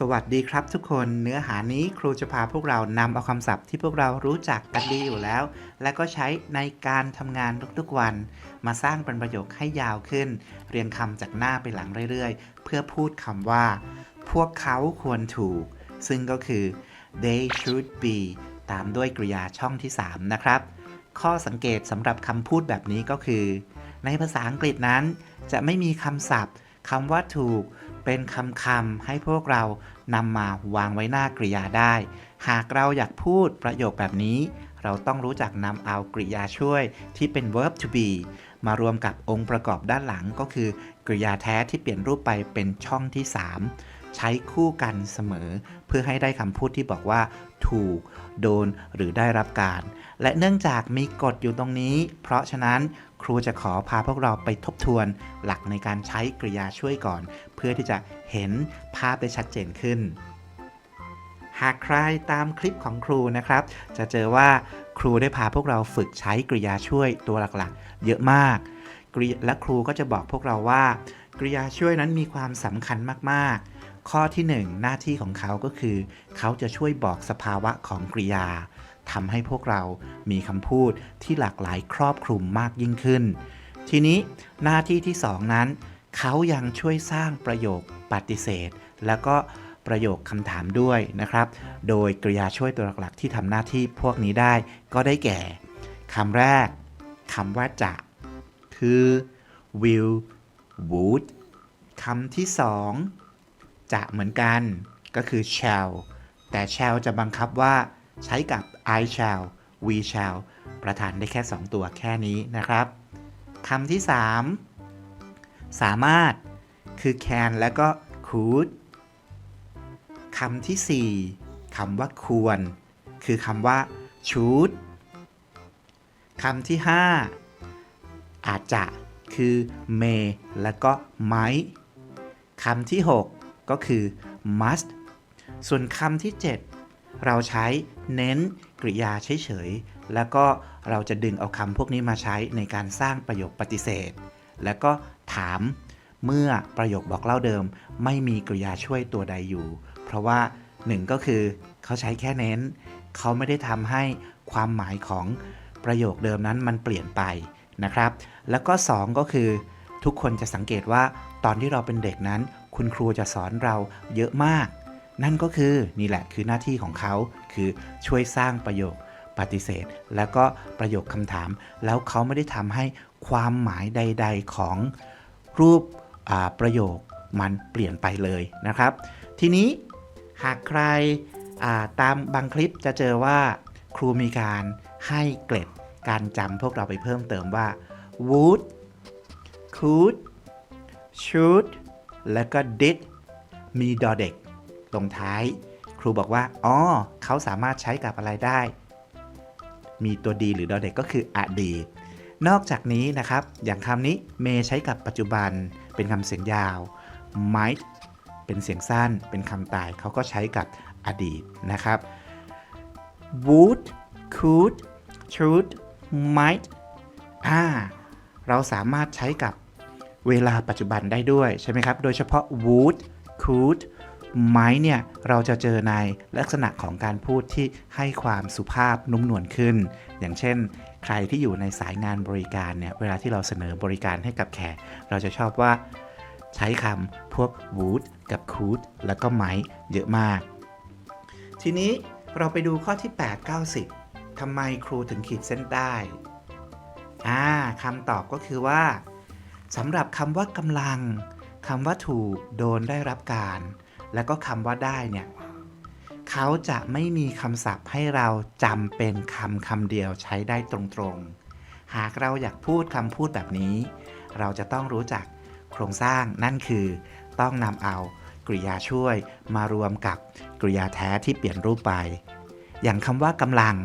สวัสดีครับทุกคนเนื้อหานี้ครูจะพาพวกเรานำเอาคำศัพท์ที่พวกเรารู้จักกันดีอยู่แล้ว และก็ใช้ในการทำงานทุกๆวัน มาสร้างเป็นประโยคให้ยาวขึ้น เรียงคำจากหน้าไปหลังเรื่อยๆ เพื่อพูดคำว่า พวกเขาควรถูก ซึ่งก็คือ they should be ตามด้วยกริยาช่องที่ 3 นะครับ ข้อสังเกตสำหรับคำพูดแบบนี้ก็คือ ในภาษาอังกฤษนั้น จะไม่มีคำศัพท์คำว่าถูก เป็นคำคำให้พวกเรานำมาวางไว้หน้ากริยาได้ หากเราอยากพูดประโยคแบบนี้ เราต้องรู้จักนำเอากริยาช่วยที่เป็น verb to be มารวมกับองค์ประกอบด้านหลังก็คือกริยาแท้ที่เปลี่ยนรูปไปเป็นช่องที่ 3 ใช้คู่กันเสมอ เพื่อให้ได้คำพูดที่บอกว่า ถูก โดน หรือได้รับการ และเนื่องจากมีกฎอยู่ตรงนี้ เพราะฉะนั้น ครูจะขอพาพวกเราไปทบทวนหลักในการใช้กริยาช่วยก่อน เพื่อที่จะเห็นภาพได้ชัดเจนขึ้น หากใครตามคลิปของครูนะครับ จะเจอว่าครูได้พาพวกเราฝึกใช้กริยาช่วยตัวหลักๆ เยอะมาก และครูก็จะบอกพวกเราว่า กริยาช่วยนั้นมีความสำคัญมากๆ ข้อที่ 1 หน้าที่ของเขาก็คือ เขาจะช่วยบอกสภาวะของกริยา ทำให้พวกเรามีคำพูดที่หลากหลายครอบคลุมมากยิ่งขึ้น ทีนี้หน้าที่ที่2นั้น เขายังช่วยสร้างประโยคปฏิเสธ แล้วก็ประโยคคำถามด้วยนะครับ โดยกริยาช่วยตัวหลักๆ ที่ทำหน้าที่พวกนี้ได้ก็ได้แก่คำแรกคำว่าจะคือ will would คำที่สองจะเหมือนกันก็คือ shall แต่ shall จะบังคับว่าใช้กับ I shall we shall ประธานได้แค่ 2 ตัวแค่นี้นะครับคำที่ 3 สามารถคือ can แล้วก็ could คำที่ 4คำว่าควร คือคำว่า should คำที่ 5 อาจจะคือ may แล้วก็ might คำที่ 6 ก็คือ must ส่วนคำที่ 7 เราใช้เน้น กริยาเฉยๆ แล้วก็เราจะดึงเอาคำพวกนี้มาใช้ในการสร้างประโยคปฏิเสธ แล้วก็ถามเมื่อประโยคบอกเล่าเดิม ไม่มีกริยาช่วยตัวใดอยู่ เพราะว่าหนึ่งก็คือเขาใช้แค่เน้น เขาไม่ได้ทำให้ความหมายของประโยคเดิมนั้นมันเปลี่ยนไปนะครับ แล้วก็ 2 ก็คือทุกคนจะสังเกตว่าตอนที่เราเป็นเด็กนั้น คุณครูจะสอนเราเยอะมาก นั่นก็คือนี่แหละคือหน้าที่ของเขาคือช่วยสร้างประโยคปฏิเสธ แล้วก็ประโยคคำถาม แล้วเขาไม่ได้ทำให้ความหมายใด ๆของรูปประโยคมันเปลี่ยนไปเลยนะครับ ทีนี้หากใคราตามบางคลิปจะเจอว่าครูมีการให้เกร็ดการจำพวกเราไปเพิ่มเติมว่า would could should แล้วก็ did มีดอเด็ก ตรงท้าย ครูบอกว่า อ๋อ เขาสามารถใช้กับอะไรได้ มีตัวดีหรือดอเด็กก็คืออดีต นอกจากนี้นะครับ อย่างคำนี้ may ใช้กับปัจจุบัน เป็นคำเสียงยาว might เป็นเสียงสั้น เป็นคำตาย เขาก็ใช้กับอดีตนะครับ would could should might อ่า เราสามารถใช้กับเวลาปัจจุบันได้ด้วยใช่ไหมครับ โดยเฉพาะ would could might เนี่ยเราจะเจอในลักษณะของการพูดที่ให้ความสุภาพนุ่มนวลขึ้น อย่างเช่น ใครที่อยู่ในสายงานบริการเนี่ยเวลาที่เราเสนอบริการให้กับแขกเราจะชอบว่า ใช้คำพวก would กับ could แล้วก็ might เยอะมาก ทีนี้เราไปดูข้อที่ 8 90ทำไมครูถึงขีดเส้นใต้อ่าคำตอบก็คือว่าสำหรับคำว่ากำลังคำว่าถูกโดนได้รับการ แล้วก็คำว่าได้เนี่ยเขาจะไม่มีคำศัพท์ให้เราจำเป็นคำคำเดียวใช้ได้ตรงๆ หากเราอยากพูดคำพูดแบบนี้ เราจะต้องรู้จักโครงสร้างนั่นคือ ต้องนำเอากริยาช่วยมารวมกับกริยาแท้ที่เปลี่ยนรูปไป อย่างคำว่ากำลัง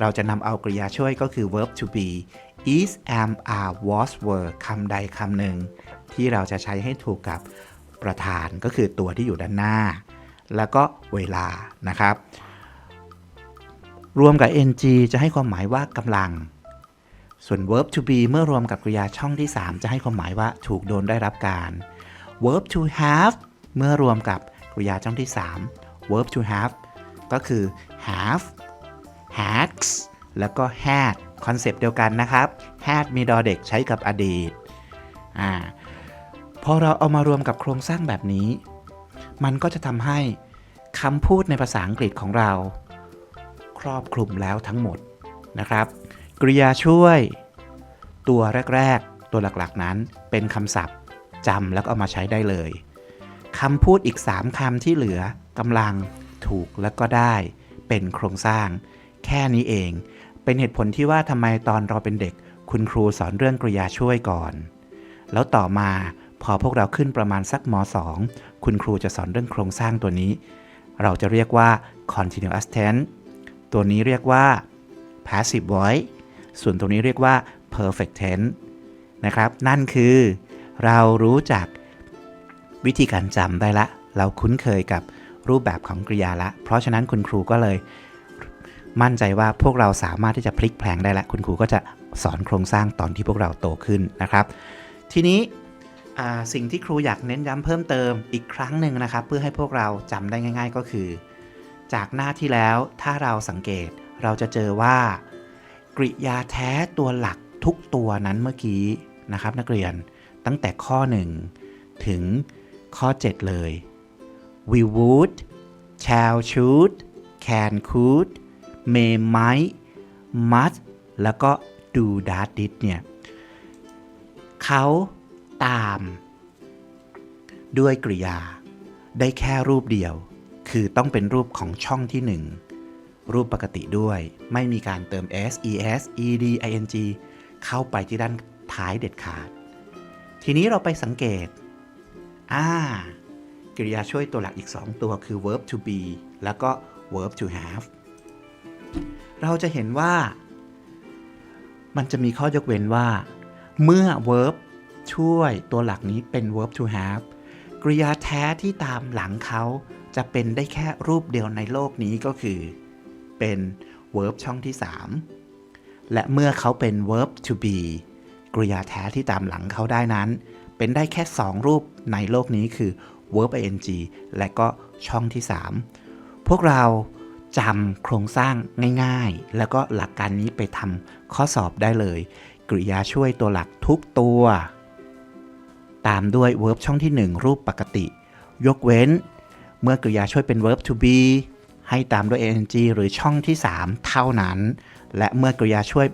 เราจะนำเอากริยาช่วยก็คือ verb to be is am are was were คำใดคำหนึ่ง ที่เราจะใช้ให้ถูกกับ ประธานก็คือตัวที่อยู่ด้านหน้า แล้วก็เวลานะครับ รวมกับ ng จะให้ความหมายว่ากำลัง ส่วน verb to be เมื่อรวมกับกริยาช่องที่ 3 จะให้ความหมายว่าถูกโดนได้รับการ verb to have เมื่อรวมกับกริยาช่องที่ 3 verb to have ก็คือ have has แล้วก็ had คอนเซปต์เดียวกันนะครับ had มีดอเด็กใช้กับอดีตอ่า อเราเอามารวมกับโครงสร้างแบบนี้ มันก็จะทำให้คำพูดในภาษาอังกฤษของเรา ครอบคลุมแล้วทั้งหมดนะครับ กริยาช่วย ตัวแรก ๆ ตัวหลักๆนั้นเป็นคำศัพท์จำแล้วก็เอามาใช้ได้เลยคำพูดอีก 3คำที่เหลือกำลังถูกแล้วก็ได้เป็นโครงสร้าง แค่นี้เอง เป็นเหตุผลที่ว่าทำไมตอนเราเป็นเด็ก คุณครูสอนเรื่องกริยาช่วยก่อน แล้วต่อมา พอพวกเราขึ้นประมาณสักม .2 คุณครูจะสอนเรื่องโครงสร้างตัวนี้ เราจะเรียกว่า continuous tense ตัวนี้เรียกว่า passive voice ส่วนตรงนี้เรียกว่า perfect tense นะครับ นั่นคือเรารู้จักวิธีการจำได้ละ เราคุ้นเคยกับรูปแบบของกริยาละ เพราะฉะนั้นคุณครูก็เลย มั่นใจว่าพวกเราสามารถที่จะพลิกแพลงได้ละ คุณครูก็จะสอนโครงสร้างตอนที่พวกเราโตขึ้นนะครับ ทีนี้ สิ่งที่ครูอยากเน้นย้ำเพิ่มเติมอีกครั้งหนึ่งนะครับ เพื่อให้พวกเราจำได้ง่าย ๆ ก็คือ จากหน้าที่แล้วถ้าเราสังเกตเราจะเจอว่า กริยาแท้ตัวหลักทุกตัวนั้นเมื่อกี้นะครับ นักเรียนตั้งแต่ข้อ 1 ถึงข้อ 7 เลย we would shall should can could may might must แล้วก็ do that did เนี่ยเขา ตาม ด้วยกริยา ได้แค่รูปเดียว คือต้องเป็นรูปของช่องที่1รูปปกติด้วย ไม่มีการเติม s es ed ing เข้าไปที่ด้านท้ายเด็ดขาด ทีนี้เราไปสังเกต อ่า กริยาช่วยตัวหลักอีก 2 ตัวคือ verb to be แล้วก็ verb to have เราจะเห็นว่า มันจะมีข้อยกเว้นว่า เมื่อ verb ช่วยตัวหลักนี้เป็น verb to have กริยาแท้ที่ตามหลังเขาจะเป็นได้แค่รูปเดียวในโลกนี้ก็คือ เป็น verb ช่องที่ 3 และเมื่อเขาเป็น verb to be กริยาแท้ที่ตามหลังเขาได้นั้น เป็นได้แค่ 2 รูปในโลกนี้คือ verb ing และก็ช่องที่ 3 พวกเราจำโครงสร้างง่ายๆ แล้วก็หลักการนี้ไปทำข้อสอบได้เลย กริยาช่วยตัวหลักทุกตัว ตามด้วย verb ช่องที่ 1 รูปปกติ ยกเว้น เมื่อกริยาช่วยเป็น verb to be ให้ตามด้วย ing หรือช่องที่ 3 เท่านั้น และเมื่อกริยาช่วย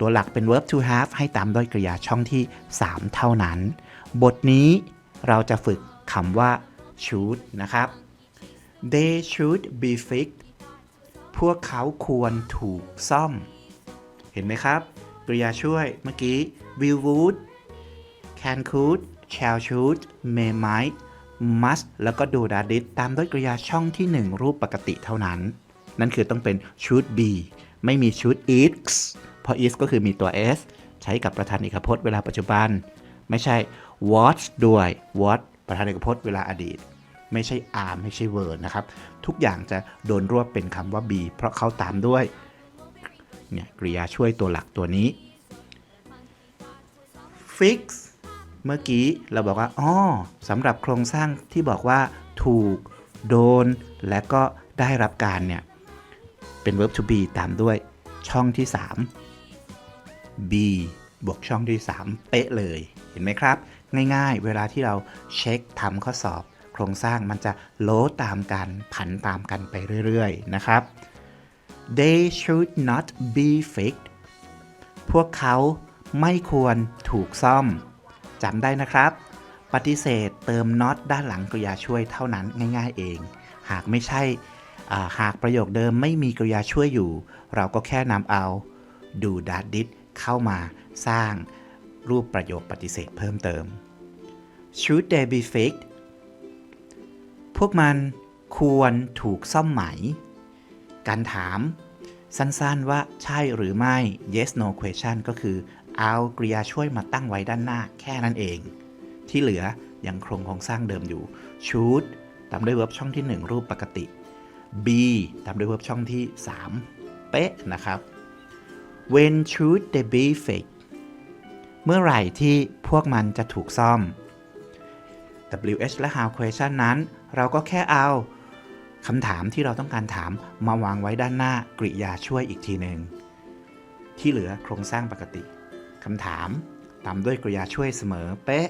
ตัวหลักเป็น verb to have ให้ตามด้วยกริยาช่องที่ 3 เท่านั้น บทนี้เราจะฝึกคำว่า should นะครับ they should be fixed พวกเขาควรถูกซ่อม เห็นไหมครับ กริยาช่วยเมื่อกี้ will would can could shall should may might must แล้วก็ do that did ตามด้วยกริยาช่องที่ 1 รูปปกติเท่านั้น นั่นคือต้องเป็น should be ไม่มี should is เพราะ is ก็คือมีตัว s ใช้กับประธานเอกพจน์เวลาปัจจุบัน ไม่ใช่ was ด้วย what ประธานเอกพจน์เวลาอดีต ไม่ใช่ are ไม่ใช่ were นะครับ ทุกอย่างจะโดนรวบเป็นคำว่า be เพราะเขาตามด้วยเนี่ยกริยาช่วยตัวหลักตัวนี้ fix เมื่อกี้เราบอกว่าอ๋อสำหรับโครงสร้างที่บอกว่า ถูก โดน และก็ได้รับการเนี่ย เป็น verb to be ตามด้วยช่องที่ 3 be บวกช่องที่ 3 เป๊ะเลย เห็นไหมครับ ง่ายๆ เวลาที่เราเช็คทำข้อสอบ โครงสร้างมันจะโลตามกันผันตามกันไปเรื่อยๆ นะครับ they should not be fixed พวกเขาไม่ควรถูกซ่อม จำได้นะครับ ปฏิเสธเติม not ด้านหลังกริยาช่วยเท่านั้นง่ายๆเอง หากไม่ใช่หากประโยคเดิมไม่มีกริยาช่วยอยู่ เราก็แค่นำเอา do that did เข้ามาสร้างรูปประโยคปฏิเสธเพิ่มเติม should they be fixed พวกมันควรถูกซ่อมไหม การถามสั้นๆว่าใช่หรือไม่ yes no question ก็คือ เอากริยาช่วยมาตั้งไว้ด้านหน้าแค่นั้นเอง ที่เหลือยังคงโครงสร้างเดิมอยู่ should ตามด้วย verb ช่องที่ 1 รูปปกติ be ตามด้วย verb ช่องที่ 3 เป๊ะนะครับ when should they be fixed เมื่อไหร่ที่พวกมันจะถูกซ่อม WH และ how question นั้น เราก็แค่เอาคำถามที่เราต้องการถามมาวางไว้ด้านหน้า กริยาช่วยอีกทีหนึ่งที่เหลือโครงสร้างปกติ คำถาม ตามด้วยกริยาช่วยเสมอ เป๊ะ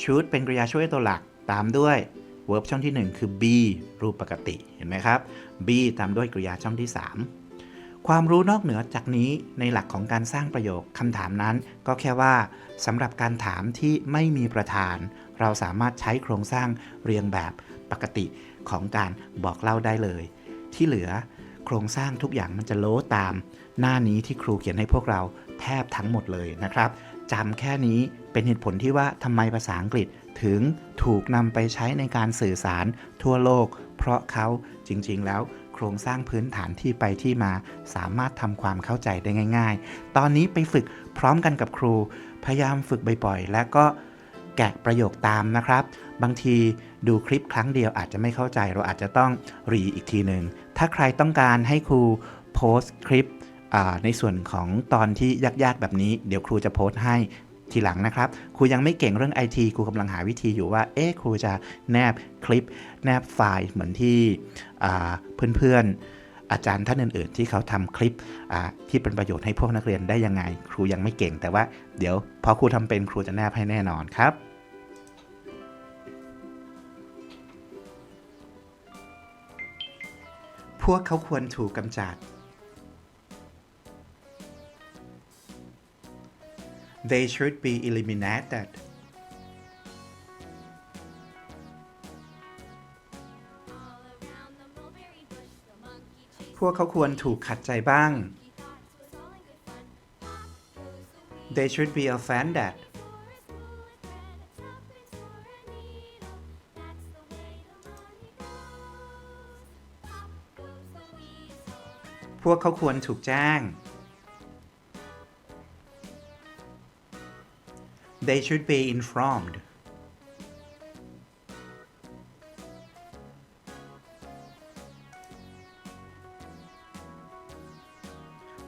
should เป็นกริยาช่วยตัวหลัก ตามด้วย verb ช่องที่ 1 คือ be รูปปกติ เห็นไหมครับ be ตามด้วยกริยาช่องที่ 3 ความรู้นอกเหนือจากนี้ในหลักของการสร้างประโยคคำถามนั้น ก็แค่ว่าสำหรับการถามที่ไม่มีประธาน เราสามารถใช้โครงสร้างเรียงแบบปกติของการบอกเล่าได้เลย ที่เหลือโครงสร้างทุกอย่างมันจะโล้ตามหน้านี้ที่ครูเขียนให้พวกเรา แทบทั้งหมดเลยนะครับจำแค่นี้เป็นเหตุผลที่ว่าทำไมภาษาอังกฤษถึงถูกนำไปใช้ในการสื่อสารทั่วโลก เพราะเขาจริง ๆ แล้วโครงสร้างพื้นฐานที่ไปที่มา สามารถทำความเข้าใจได้ง่าย ๆ ตอนนี้ไปฝึกพร้อมกันกับครู พยายามฝึกบ่อยๆ และก็แกะประโยคตามนะครับ บางทีดูคลิปครั้งเดียวอาจจะไม่เข้าใจเราอาจจะต้องรีอีกทีหนึ่ง ถ้าใครต้องการให้ครูโพสต์คลิป ในส่วนของตอนที่ยากๆแบบนี้ เดี๋ยวครูจะโพสต์ให้ทีหลังนะครับครูยังไม่เก่งเรื่องไอทีครูกำลังหาวิธีอยู่ว่า เอ๊ะครูจะแนบคลิป แนบไฟล์เหมือนที่เพื่อนๆ อาจารย์ท่านอื่นๆ ที่เขาทำคลิปที่เป็นประโยชน์ให้พวกนักเรียนได้ยังไง ครูยังไม่เก่งแต่ว่าเดี๋ยวพอครูทำเป็นครูจะแนบให้แน่นอนครับพวกเขาควรถูกกำจัด They should be eliminated. All around the mulberry bush, the monkey chased พวกเขาควรถูกขัดใจบ้าง He thought it was all in good fun. Pop goes the weasel They should be offended. for a spoon with bread, a tuppence for a needle. That's the way the money goes. Pop goes the weasel. พวกเขาควรถูกแจ้ง They should be informed.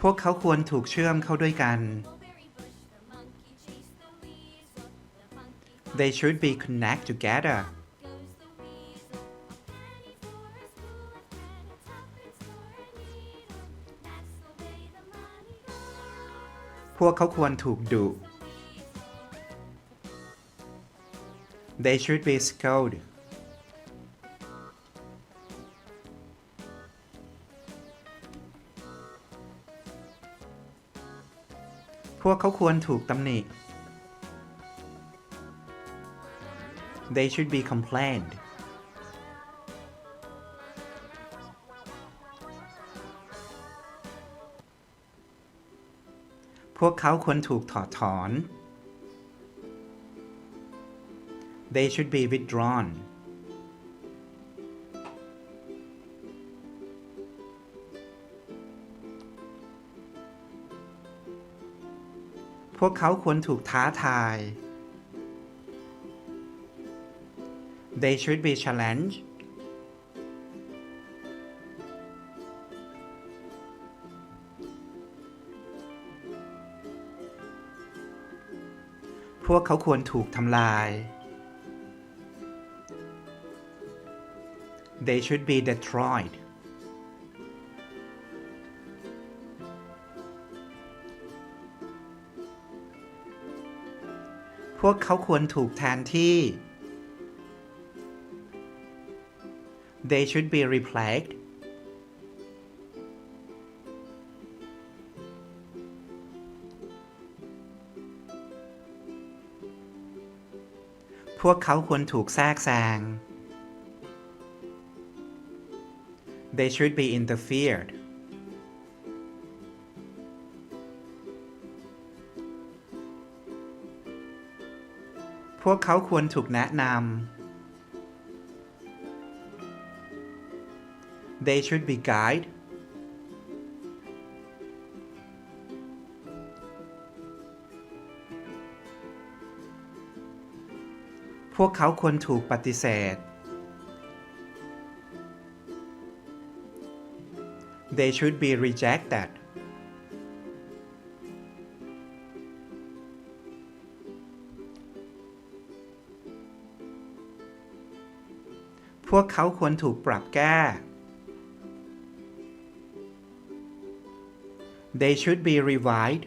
พวกเขาควรถูกเชื่อมเข้าด้วยกัน Mulberry bush, the monkey chased the weasel. The monkey thought They should be connect together. goes the weasel. A penny for a spoon with bread, a tuppence for a needle. That's the way the money goes. พวกเขาควรถูกดุ They should be scolded. พวกเขาควรถูกตำหนิ They should be complained. พวกเขาควรถูกถอดถอน They should be withdrawn. พวกเขาควรถูกท้าทาย They should be challenged. พวกเขาควรถูกทำลาย They should be destroyed. พวกเขาควรถูกแทนที่ They should be replaced. พวกเขาควรถูกแทรกแซง They should be interfered. พวกเขาควรถูกแนะนำ They should be guided. พวกเขาควรถูกปฏิเสธ They should be rejected. พวกเขาควรถูกปรับแก้ They should be revised.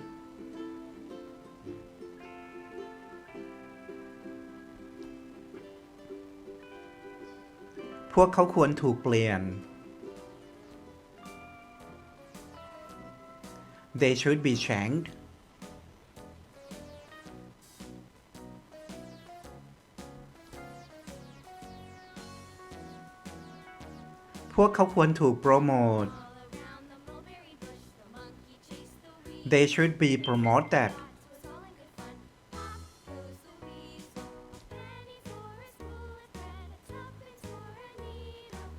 พวกเขาควรถูกเปลี่ยน They should be changed. พวกเขาควรถูกโปรโมท they should be promoted.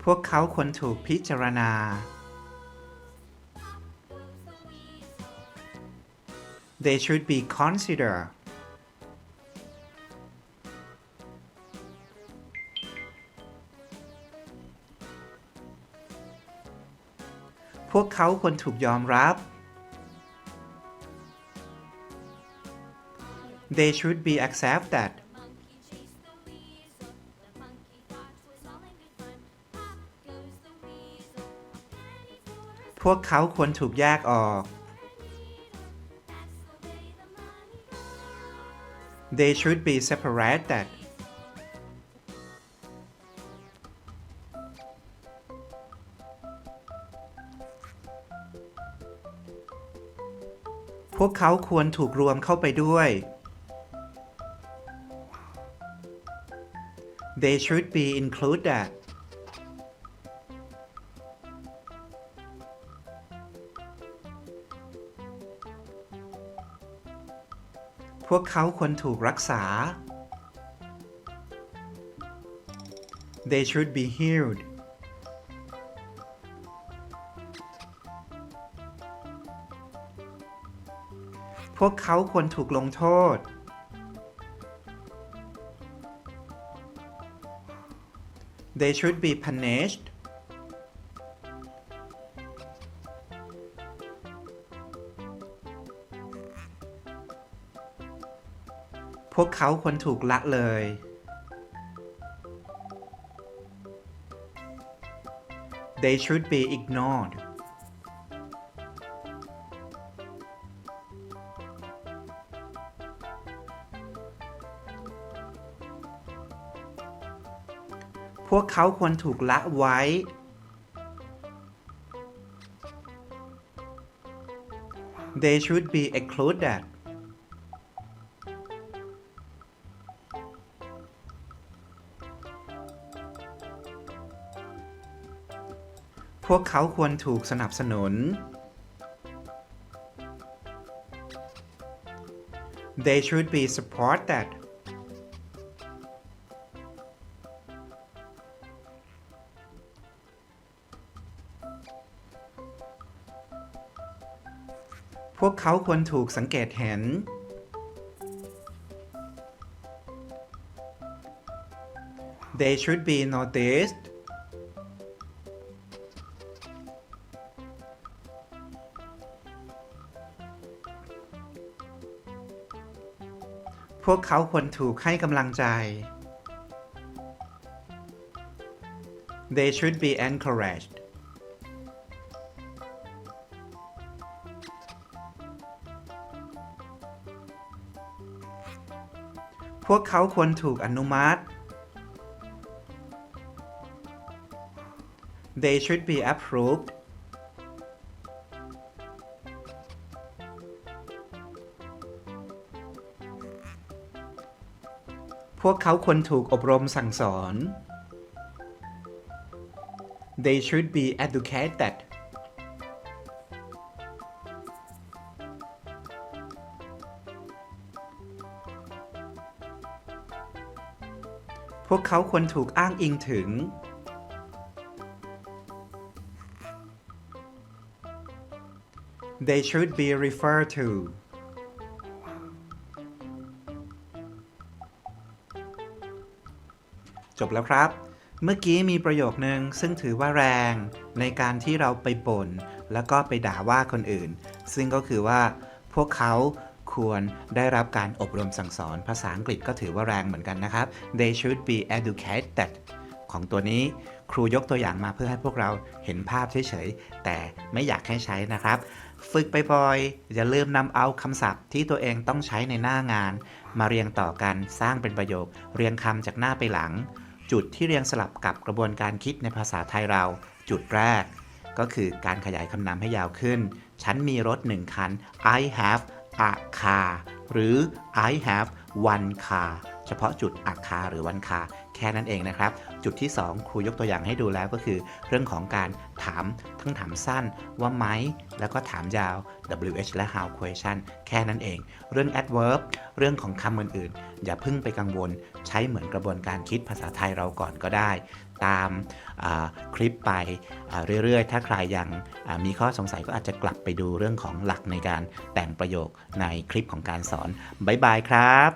พวกเขาควรถูกพิจารณา They should be considered. พวกเขาควรถูกยอมรับ They should be accepted. The monkey chased the weasel. The monkey thought was all in good fun. Pop goes the weasel. Penny for a พวกเขาควรถูกแยกออก They should be separated. พวกเขาควรถูกรวมเข้าไปด้วย They should be included. พวกเขาควรถูกรักษา They should be healed. พวกเขาควรถูกลงโทษ They should be punished. เขาควรถูกละเลย They should be ignored. พวกเขาควรถูกละไว้ They should be excluded. พวกเขาควรถูกสนับสนุน They should be supported. พวกเขาควรถูกสังเกตเห็น They should be noticed. วกเขาควรถูกให้กำลังใจ They should be encouraged. พวกเขาควรถูกอนุมัติ They should be approved. พวกเขาควรถูกอบรมสั่งสอน They should be educated. พวกเขาควรถูกอ้างอิงถึง They should be referred to. จบแล้วครับ เมื่อกี้มีประโยคนึงซึ่งถือว่าแรงในการที่เราไปบ่นแล้วก็ไปด่าว่าคนอื่น ซึ่งก็คือว่า พวกเขาควรได้รับการอบรมสั่งสอนภาษาอังกฤษก็ถือว่าแรงเหมือนกันนะครับ they should be educated ของตัวนี้ครูยกตัวอย่างมาเพื่อให้พวกเราเห็นภาพเฉยๆ แต่ไม่อยากให้ใช้นะครับ ฝึกไปบ่อยอย่าลืมนำเอาคำศัพท์ที่ตัวเองต้องใช้ในหน้างาน มาเรียงต่อกันสร้างเป็นประโยค เรียงคำจากหน้าไปหลัง จุดที่เรียงสลับกับกระบวนการคิดในภาษาไทยเรา จุดแรก ก็คือการขยายคำนามให้ยาวขึ้น ฉันมีรถหนึ่งคัน I have a car หรือ I have one car เฉพาะจุด a car หรือ one car แค่นั้นเองนะครับ จุดที่ 2 ครูยกตัวอย่างให้ดูแล้วก็คือ เรื่องของการถามทั้งถามสั้นว่าไหม แล้วก็ถามยาว WH และ how question แค่นั้นเอง เรื่อง adverb เรื่องของคำอื่นๆ อย่าพิ่งไปกังวล ใช้เหมือนกระบวนการคิดภาษาไทยเราก่อนก็ได้ ตามาคลิปไปเรื่อยๆ ถ้าใครยังมีข้อสงสัยก็อาจจะกลับไปดูเรื่องของหลักในการแต่งประโยคในคลิปของการสอน บ๊ายบายครับ